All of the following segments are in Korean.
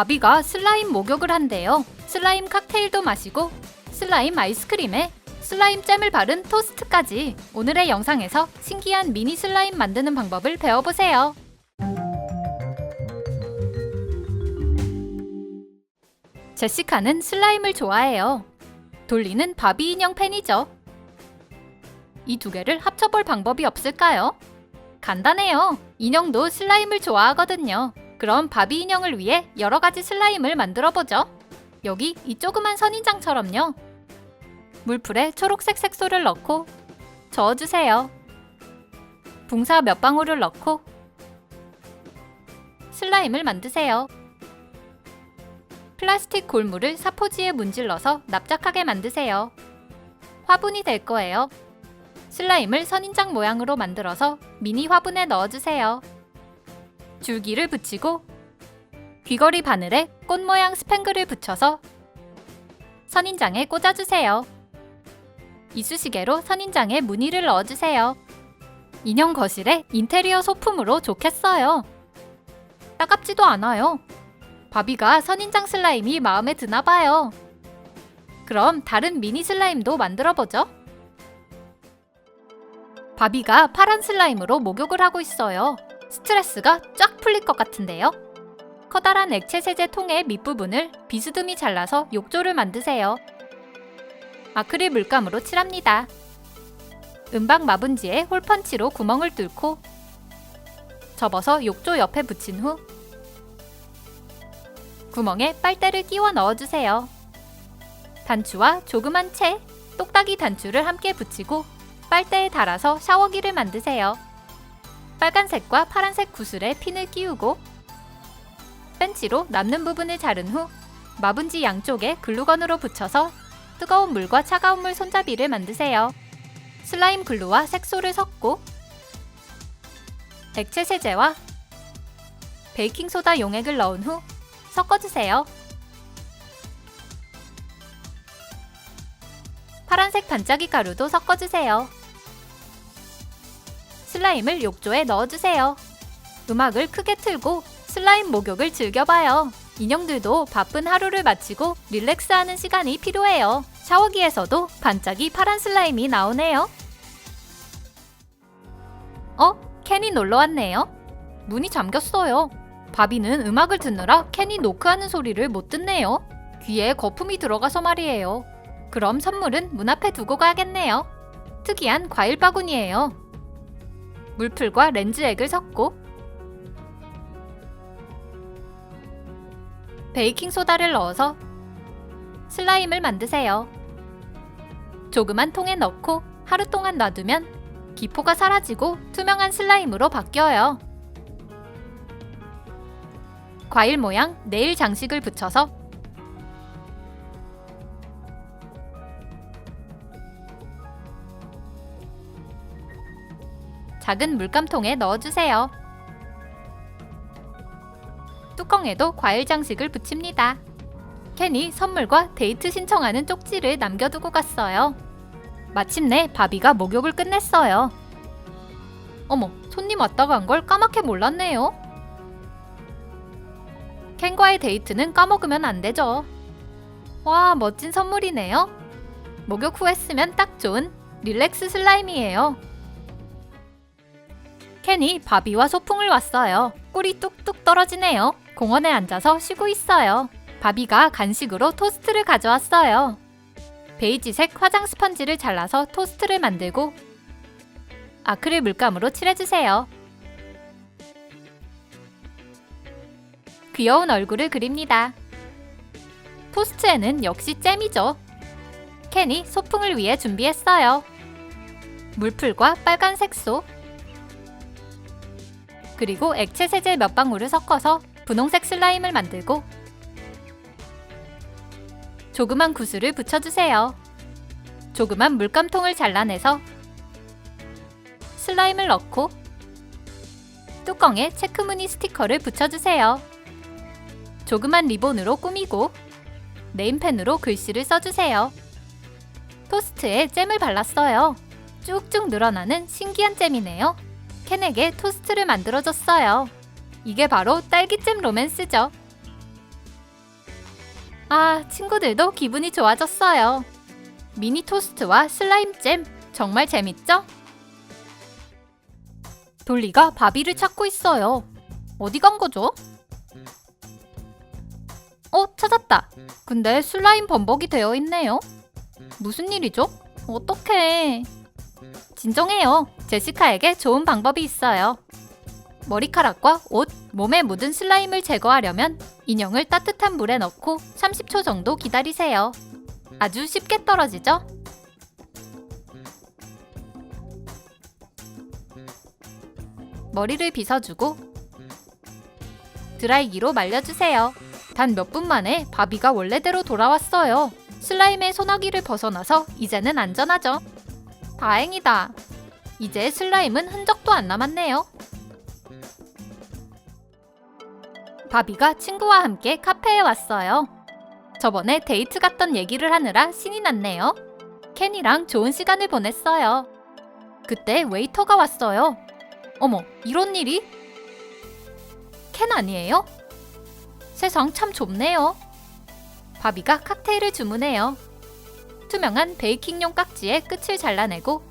바비가 슬라임 목욕을 한대요. 슬라임 칵테일도 마시고 슬라임 아이스크림에 슬라임 잼을 바른 토스트까지 오늘의 영상에서 신기한 미니 슬라임 만드는 방법을 배워보세요. 제시카는 슬라임을 좋아해요. 돌리는 바비 인형 팬이죠. 이 두 개를 합쳐볼 방법이 없을까요? 간단해요. 인형도 슬라임을 좋아하거든요. 그럼 바비 인형을 위해 여러 가지 슬라임을 만들어 보죠. 여기 이 조그만 선인장처럼요. 물풀에 초록색 색소를 넣고 저어주세요. 붕사 몇 방울을 넣고 슬라임을 만드세요. 플라스틱 골물을 사포지에 문질러서 납작하게 만드세요. 화분이 될 거예요. 슬라임을 선인장 모양으로 만들어서 미니 화분에 넣어주세요. 줄기를 붙이고 귀걸이 바늘에 꽃 모양 스팽글을 붙여서 선인장에 꽂아주세요. 이쑤시개로 선인장에 무늬를 넣어주세요. 인형 거실에 인테리어 소품으로 좋겠어요. 따갑지도 않아요. 바비가 선인장 슬라임이 마음에 드나 봐요. 그럼 다른 미니 슬라임도 만들어 보죠. 바비가 파란 슬라임으로 목욕을 하고 있어요. 스트레스가 쫙 풀릴 것 같은데요. 커다란 액체 세제 통의 밑부분을 비스듬히 잘라서 욕조를 만드세요. 아크릴 물감으로 칠합니다. 은박 마분지에 홀펀치로 구멍을 뚫고 접어서 욕조 옆에 붙인 후 구멍에 빨대를 끼워 넣어주세요. 단추와 조그만 채, 똑딱이 단추를 함께 붙이고 빨대에 달아서 샤워기를 만드세요. 빨간색과 파란색 구슬에 핀을 끼우고 벤치로 남는 부분을 자른 후 마분지 양쪽에 글루건으로 붙여서 뜨거운 물과 차가운 물 손잡이를 만드세요. 슬라임 글루와 색소를 섞고 액체 세제와 베이킹소다 용액을 넣은 후 섞어주세요. 파란색 반짝이 가루도 섞어주세요. 슬라임을 욕조에 넣어주세요. 음악을 크게 틀고 슬라임 목욕을 즐겨봐요. 인형들도 바쁜 하루를 마치고 릴렉스하는 시간이 필요해요. 샤워기에서도 반짝이 파란 슬라임이 나오네요. 어? 캔이 놀러 왔네요. 문이 잠겼어요. 바비는 음악을 듣느라 캔이 노크하는 소리를 못 듣네요. 귀에 거품이 들어가서 말이에요. 그럼 선물은 문 앞에 두고 가야겠네요. 특이한 과일 바구니예요. 물풀과 렌즈액을 섞고 베이킹 소다를 넣어서 슬라임을 만드세요. 조그만 통에 넣고 하루 동안 놔두면 기포가 사라지고 투명한 슬라임으로 바뀌어요. 과일 모양 네일 장식을 붙여서 작은 물감통에 넣어주세요. 뚜껑에도 과일 장식을 붙입니다. 캔이 선물과 데이트 신청하는 쪽지를 남겨두고 갔어요. 마침내 바비가 목욕을 끝냈어요. 어머, 손님 왔다 간걸 까맣게 몰랐네요. 캔과의 데이트는 까먹으면 안 되죠. 와, 멋진 선물이네요. 목욕 후에 쓰면 딱 좋은 릴렉스 슬라임이에요. 캔이 바비와 소풍을 왔어요. 꿀이 뚝뚝 떨어지네요. 공원에 앉아서 쉬고 있어요. 바비가 간식으로 토스트를 가져왔어요. 베이지색 화장 스펀지를 잘라서 토스트를 만들고 아크릴 물감으로 칠해주세요. 귀여운 얼굴을 그립니다. 토스트에는 역시 잼이죠. 캔이 소풍을 위해 준비했어요. 물풀과 빨간 색소, 그리고 액체 세제 몇 방울을 섞어서 분홍색 슬라임을 만들고 조그만 구슬을 붙여주세요. 조그만 물감통을 잘라내서 슬라임을 넣고 뚜껑에 체크무늬 스티커를 붙여주세요. 조그만 리본으로 꾸미고 네임펜으로 글씨를 써주세요. 토스트에 잼을 발랐어요. 쭉쭉 늘어나는 신기한 잼이네요. 캔에게 토스트를 만들어줬어요. 이게 바로 딸기잼 로맨스죠. 아, 친구들도 기분이 좋아졌어요. 미니 토스트와 슬라임 잼 정말 재밌죠? 돌리가 바비를 찾고 있어요. 어디 간 거죠? 어, 찾았다. 근데 슬라임 범벅이 되어 있네요. 무슨 일이죠? 어떡해. 진정해요. 제시카에게 좋은 방법이 있어요. 머리카락과 옷, 몸에 묻은 슬라임을 제거하려면 인형을 따뜻한 물에 넣고 30초 정도 기다리세요. 아주 쉽게 떨어지죠? 머리를 빗어주고 드라이기로 말려주세요. 단 몇 분 만에 바비가 원래대로 돌아왔어요. 슬라임의 소나기를 벗어나서 이제는 안전하죠. 다행이다. 이제 슬라임은 흔적도 안 남았네요. 바비가 친구와 함께 카페에 왔어요. 저번에 데이트 갔던 얘기를 하느라 신이 났네요. 켄이랑 좋은 시간을 보냈어요. 그때 웨이터가 왔어요. 어머, 이런 일이? 켄 아니에요? 세상 참 좁네요. 바비가 칵테일을 주문해요. 투명한 베이킹용 깍지에 끝을 잘라내고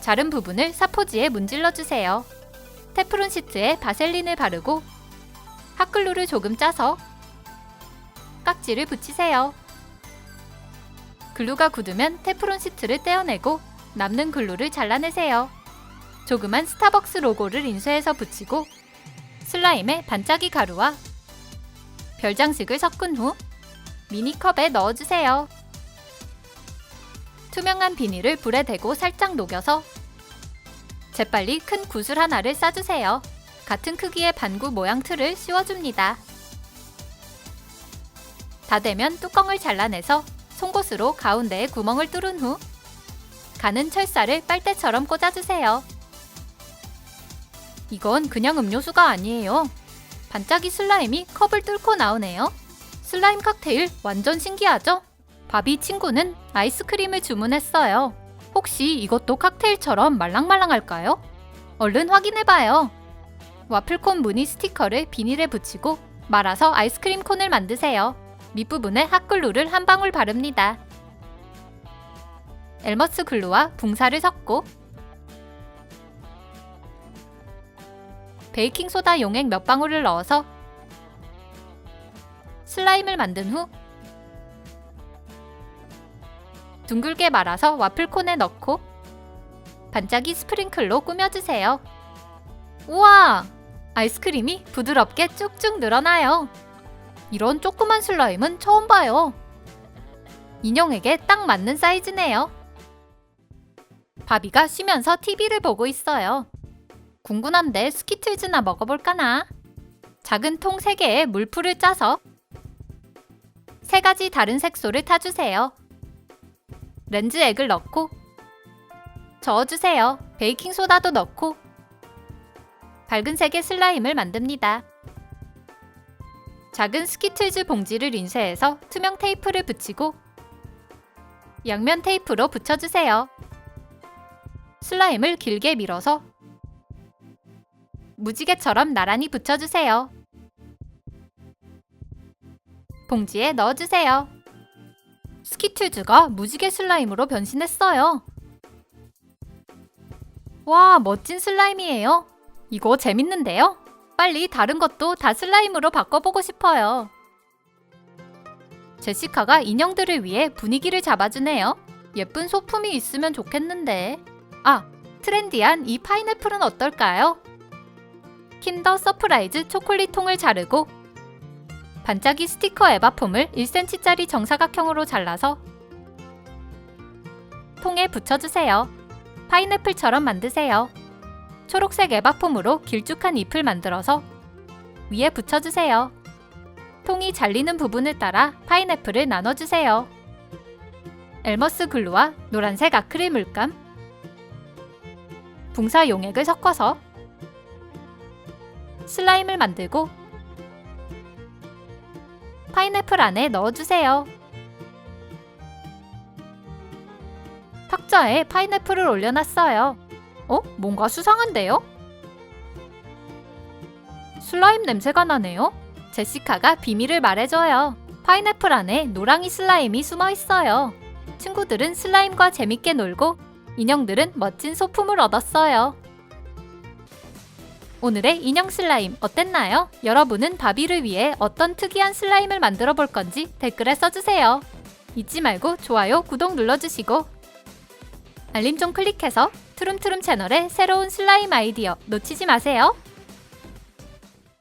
자른 부분을 사포지에 문질러 주세요. 테프론 시트에 바셀린을 바르고 핫글루를 조금 짜서 깍지를 붙이세요. 글루가 굳으면 테프론 시트를 떼어내고 남는 글루를 잘라내세요. 조그만 스타벅스 로고를 인쇄해서 붙이고 슬라임에 반짝이 가루와 별 장식을 섞은 후 미니컵에 넣어주세요. 투명한 비닐을 불에 대고 살짝 녹여서 재빨리 큰 구슬 하나를 싸주세요. 같은 크기의 반구 모양 틀을 씌워줍니다. 다 되면 뚜껑을 잘라내서 송곳으로 가운데에 구멍을 뚫은 후 가는 철사를 빨대처럼 꽂아주세요. 이건 그냥 음료수가 아니에요. 반짝이 슬라임이 컵을 뚫고 나오네요. 슬라임 칵테일 완전 신기하죠? 바비 친구는 아이스크림을 주문했어요. 혹시 이것도 칵테일처럼 말랑말랑할까요? 얼른 확인해봐요. 와플콘 무늬 스티커를 비닐에 붙이고 말아서 아이스크림 콘을 만드세요. 밑부분에 핫글루를 한 방울 바릅니다. 엘머스 글루와 붕사를 섞고 베이킹소다 용액 몇 방울을 넣어서 슬라임을 만든 후 둥글게 말아서 와플콘에 넣고 반짝이 스프링클로 꾸며주세요. 우와! 아이스크림이 부드럽게 쭉쭉 늘어나요. 이런 조그만 슬라임은 처음 봐요. 인형에게 딱 맞는 사이즈네요. 바비가 쉬면서 TV를 보고 있어요. 궁금한데 스키틀즈나 먹어볼까나? 작은 통 3개에 물풀을 짜서 세 가지 다른 색소를 타주세요. 렌즈액을 넣고 저어주세요. 베이킹소다도 넣고 밝은 색의 슬라임을 만듭니다. 작은 스키틀즈 봉지를 인쇄해서 투명 테이프를 붙이고 양면 테이프로 붙여주세요. 슬라임을 길게 밀어서 무지개처럼 나란히 붙여주세요. 봉지에 넣어주세요. 스키틀즈가 무지개 슬라임으로 변신했어요. 와, 멋진 슬라임이에요. 이거 재밌는데요? 빨리 다른 것도 다 슬라임으로 바꿔보고 싶어요. 제시카가 인형들을 위해 분위기를 잡아주네요. 예쁜 소품이 있으면 좋겠는데. 아, 트렌디한 이 파인애플은 어떨까요? 킨더 서프라이즈 초콜릿 통을 자르고 반짝이 스티커 에바폼을 1cm짜리 정사각형으로 잘라서 통에 붙여주세요. 파인애플처럼 만드세요. 초록색 에바폼으로 길쭉한 잎을 만들어서 위에 붙여주세요. 통이 잘리는 부분을 따라 파인애플을 나눠주세요. 엘머스 글루와 노란색 아크릴 물감, 붕사 용액을 섞어서 슬라임을 만들고 파인애플 안에 넣어주세요. 탁자에 파인애플을 올려놨어요. 어? 뭔가 수상한데요? 슬라임 냄새가 나네요. 제시카가 비밀을 말해줘요. 파인애플 안에 노랑이 슬라임이 숨어 있어요. 친구들은 슬라임과 재밌게 놀고 인형들은 멋진 소품을 얻었어요. 오늘의 인형 슬라임 어땠나요? 여러분은 바비를 위해 어떤 특이한 슬라임을 만들어 볼 건지 댓글에 써주세요. 잊지 말고 좋아요, 구독 눌러주시고 알림 좀 클릭해서 트름트름 채널의 새로운 슬라임 아이디어 놓치지 마세요.